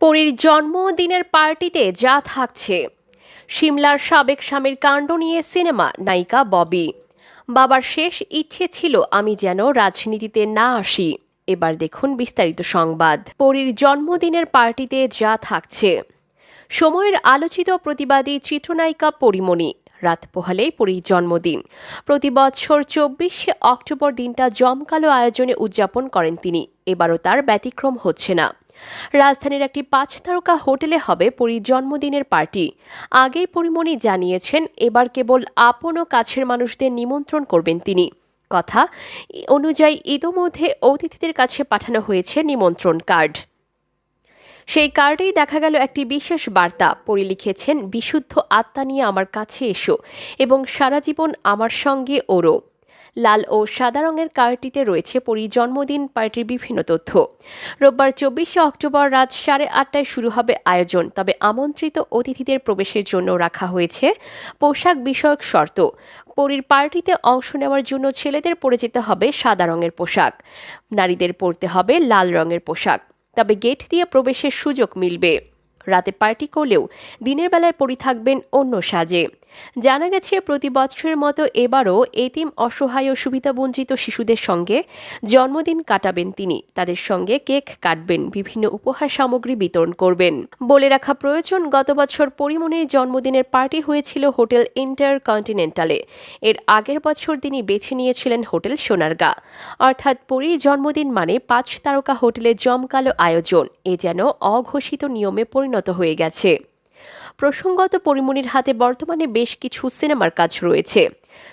পরীর জন্মদিনের পার্টিতে যা থাকছে। সিমলার সাবেক স্বামীর কাণ্ড নিয়ে সিনেমা, নায়িকা ববি। বাবার শেষ ইচ্ছে ছিল, আমি যেন রাজনীতিতে না আসি। এবার দেখুন বিস্তারিত সংবাদ। পরীর জন্মদিনের পার্টিতে যা থাকছে। সময়ের আলোচিত প্রতিবাদী চিত্রনায়িকা পরিমণি, রাত পোহালেই পরীর জন্মদিন। প্রতি বছর চব্বিশে অক্টোবর দিনটা জমকালো আয়োজনে উদযাপন করেন তিনি। এবারও তার ব্যতিক্রম হচ্ছে না। রাজধানীর একটি পাঁচ তারকা হোটেলে হবে পরীর জন্মদিনের পার্টি। আগেই পরিমণি জানিয়েছেন, এবার কেবল আপন ও কাছের মানুষদের নিমন্ত্রণ করবেন তিনি। কথা অনুযায়ী ইতোমধ্যে অতিথিদের কাছে পাঠানো হয়েছে নিমন্ত্রণ কার্ড। সেই কার্ডেই দেখা গেল একটি বিশেষ বার্তা। পড়ে লিখেছেন, বিশুদ্ধ আত্মা নিয়ে আমার কাছে এসো এবং সারা জীবন আমার সঙ্গে ওরো। লাল ও সাদা রঙের কার্ডটিতে রয়েছে পরি জন্মদিন পার্টির বিভিন্ন তথ্য। রোববার চব্বিশে অক্টোবর রাত সাড়ে আটটায় শুরু হবে আয়োজন। তবে আমন্ত্রিত অতিথিদের প্রবেশের জন্য রাখা হয়েছে পোশাক বিষয়ক শর্ত। পরীর পার্টিতে অংশ নেওয়ার জন্য ছেলেদের পরে যেতে হবে সাদা রঙের পোশাক। নারীদের পরতে হবে লাল রঙের পোশাক। তবে গেট দিয়ে প্রবেশের সুযোগ মিলবে। রাতে পার্টি করলেও দিনের বেলায় পরি থাকবেন অন্য সাজে। জানা গেছে, প্রতি বছরের মতো এবারও এতিম অসহায় ও সুবিধাবঞ্চিত শিশুদের সঙ্গে জন্মদিন কাটাবেন তিনি। তাদের সঙ্গে কেক কাটবেন, বিভিন্ন উপহার সামগ্রী বিতরণ করবেন। বলে রাখা প্রয়োজন, গত বছর পরিমণির জন্মদিনের পার্টি হয়েছিল হোটেল ইন্টার কন্টিনেন্টালে এর আগের বছর তিনি বেছে নিয়েছিলেন হোটেল সোনারগা। অর্থাৎ পরীর জন্মদিন মানে পাঁচ তারকা হোটেলে জমকালো আয়োজন। এ যেন অঘোষিত নিয়মে পরিণত হয়ে গেছে। প্রসঙ্গত পরিমণির হাতে বর্তমানে বেশ কিছু সিনেমার কাজ রয়েছে।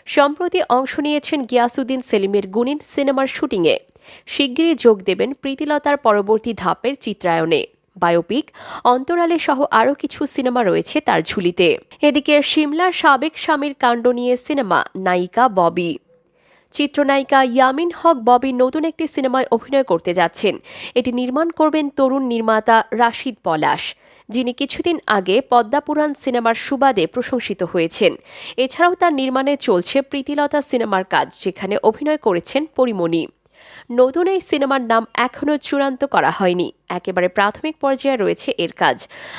সম্প্রতি অংশ নিয়েছেন গিয়াসুদ্দিন সেলিমের গুনিন সিনেমার শুটিংয়ে। শিগগিরই যোগ দেবেন প্রীতিলতার পরবর্তী ধাপের চিত্রায়নে। বায়োপিক, অন্তরালে সহ আরও কিছু সিনেমা রয়েছে তার ঝুলিতে। এদিকে সিমলার সাবেক স্বামীর কাণ্ড নিয়ে সিনেমা নায়িকা ববি। চিত্রনায়িকা ইয়ামিন হক ববি নতুন একটি সিনেমায় অভিনয় করতে যাচ্ছেন। এটি নির্মাণ করবেন তরুণ নির্মাতা রাশিদ পলাশ। যিনি কিছুদিন আগে পদ্মাপুরাণ সিনেমার সুবাদে প্রশংসিত হয়েছেন। এছাড়াও তার নির্মাণে চলছে প্রীতিলতা সিনেমার কাজ, যেখানে অভিনয় করেছেন পরিমণি। নতুন এই সিনেমার নাম এখনও চূড়ান্ত করা হয়নি। একেবারে প্রাথমিক পর্যায়ে রয়েছে এর কাজ।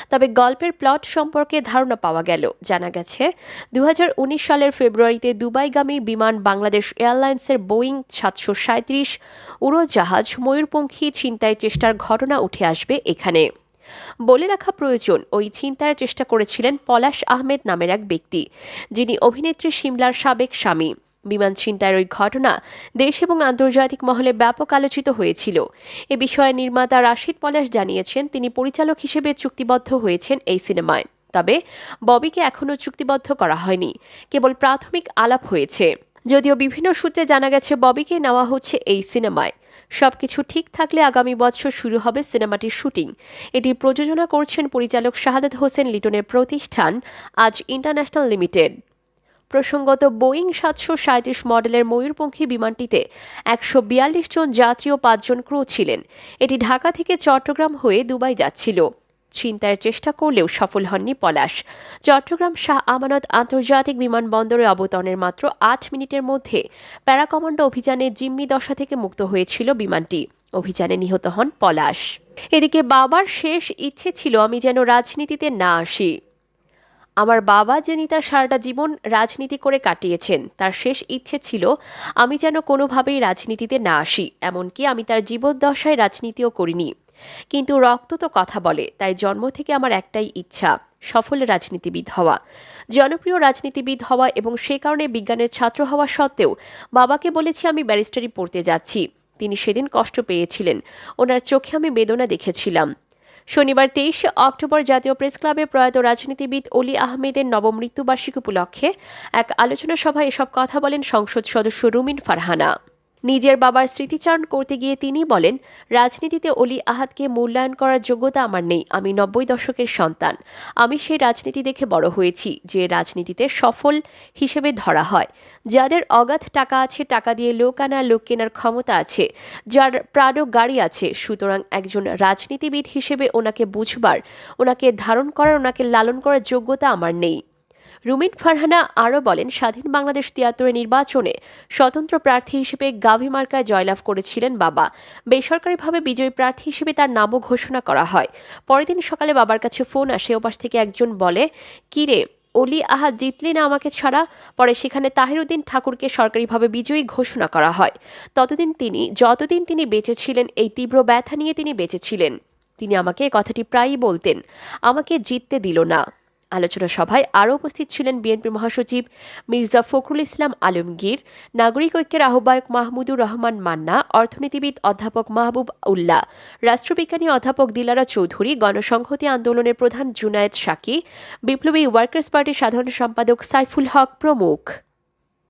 তবে গল্পের প্লট সম্পর্কে ধারণা পাওয়া গেল। জানা গেছে দু হাজার উনিশ সালের ফেব্রুয়ারিতে দুবাইগামী বিমান বাংলাদেশ এয়ারলাইন্সের বোয়িং সাতশো সাঁত্রিশ উড়োজাহাজ ময়ূরপঙ্খী ছিনতাই চেষ্টার ঘটনা উঠে আসবে এখানে। বলে রাখা প্রয়োজন, ওই ছিনতাইয়ের চেষ্টা করেছিলেন পলাশ আহমেদ নামের এক ব্যক্তি, যিনি অভিনেত্রী সিমলার সাবেক স্বামী। বিমান ছিনতাইয়ের ওই ঘটনা দেশ এবং আন্তর্জাতিক মহলে ব্যাপক আলোচিত হয়েছিল। এ বিষয়ে নির্মাতা রাশিদ পলাশ জানিয়েছেন, তিনি পরিচালক হিসেবে চুক্তিবদ্ধ হয়েছেন এই সিনেমায়। তবে ববিকে এখনও চুক্তিবদ্ধ করা হয়নি, কেবল প্রাথমিক আলাপ হয়েছে। যদিও বিভিন্ন সূত্রে জানা গেছে, ববিকে নেওয়া হচ্ছে এই সিনেমায়। সবকিছু ঠিক থাকলে আগামী বছর শুরু হবে সিনেমাটির শুটিং। এটি প্রযোজনা করছেন পরিচালক শাহাদাত হোসেন লিটনের প্রতিষ্ঠান, আজ ইন্টারন্যাশনাল লিমিটেড। প্রসঙ্গত, বোয়িং সাতশো সাঁত্রিশ মডেলের ময়ূরপঙ্খী বিমানটিতে একশো বিয়াল্লিশ জন যাত্রী ও পাঁচজন ক্রু ছিলেন। এটি ঢাকা থেকে চট্টগ্রাম হয়ে দুবাই যাচ্ছিল। ছিনতাইয়ের চেষ্টা করলেও সফল হননি পলাশ। চট্টগ্রাম শাহ আমানত আন্তর্জাতিক বিমানবন্দরে অবতরণের মাত্র আট মিনিটের মধ্যে প্যারাকমান্ডো অভিযানে জিম্মি দশা থেকে মুক্ত হয়েছিল বিমানটি। অভিযানে নিহত হন পলাশ। এদিকে বাবার শেষ ইচ্ছে ছিল আমি যেন রাজনীতিতে না আসি। আমার বাবা যিনি তার সারাটা জীবন রাজনীতি করে কাটিয়েছেন, তার শেষ ইচ্ছে ছিল আমি যেন কোনোভাবেই রাজনীতিতে না আসি, এমনকি আমি তার জীবদ্দশায় রাজনীতিও করিনি। কিন্তু রক্ত তো কথা বলে, তাই জন্ম থেকে আমার একটাই ইচ্ছা, সফল রাজনীতিবিদ হওয়া। জনপ্রিয় রাজনীতিবিদ হওয়া এবং সে কারণে বিজ্ঞানের ছাত্র হওয়া সত্ত্বেও বাবাকে বলেছি আমি ব্যারিস্টারি পড়তে যাচ্ছি। তিনি সেদিন কষ্ট পেয়েছিলেন, ওনার চোখে আমি বেদনা দেখেছিলাম। শনিবার তেইশে অক্টোবর জাতীয় প্রেস ক্লাবে প্রয়াত রাজনীতিবিদ অলি আহমেদের নবমৃত্যুবার্ষিকী উপলক্ষে এক আলোচনা সভায় এসব কথা বলেন সংসদ সদস্য রুমিন ফারহানা। নিজের বাবার স্মৃতিচারণ করতে গিয়ে তিনি বলেন, রাজনীতিতে অলি আহাদকে মূল্যায়ন করার যোগ্যতা আমার নেই, আমি নব্বই দশকের সন্তান। আমি সেই রাজনীতি দেখে বড় হয়েছি, যে রাজনীতিতে সফল হিসেবে ধরা হয়। যাদের অগাধ টাকা আছে, টাকা দিয়ে লোক আনা, লোক কেনার ক্ষমতা আছে, যার প্রাডো গাড়ি আছে, সুতরাং একজন রাজনীতিবিদ হিসেবে ওনাকে বুঝবার, ওনাকে ধারণ করার, ওনাকে লালন করার যোগ্যতা আমার নেই। রুমিন ফারহানা আরও বলেন, স্বাধীন বাংলাদেশ তিয়াত্তরের নির্বাচনে স্বতন্ত্র প্রার্থী হিসেবে গাভী মার্কায় জয়লাভ করেছিলেন বাবা। বেসরকারিভাবে বিজয়ী প্রার্থী হিসেবে তার নামও ঘোষণা করা হয়। পরের দিন সকালে বাবার কাছে ফোন আসে, ওপাশ থেকে একজন বলে কিরে অলি আহা জিতলি না আমাকে ছাড়া? পরে সেখানে তাহিরুদ্দিন ঠাকুরকে সরকারিভাবে বিজয়ী ঘোষণা করা হয়। ততদিন তিনি, যতদিন তিনি বেঁচে ছিলেন, এই তীব্র ব্যথা নিয়ে তিনি বেঁচে ছিলেন। তিনি আমাকে কথাটি প্রায়ই বলতেন, আমাকে জিততে দিল না। আলোচনা সভায় আরও উপস্থিত ছিলেন বিএনপি মহাসচিব মির্জা ফখরুল ইসলাম আলমগীর, নাগরিক ঐক্যের আহ্বায়ক মাহমুদুর রহমান মান্না, অর্থনীতিবিদ অধ্যাপক মাহবুব উল্লাহ, রাষ্ট্রবিজ্ঞানী অধ্যাপক দিলারা চৌধুরী, গণসংহতি আন্দোলনের প্রধান জুনায়েদ সাকি বিপ্লবী ওয়ার্কার্স পার্টির সাধারণ সম্পাদক সাইফুল হক প্রমুখ।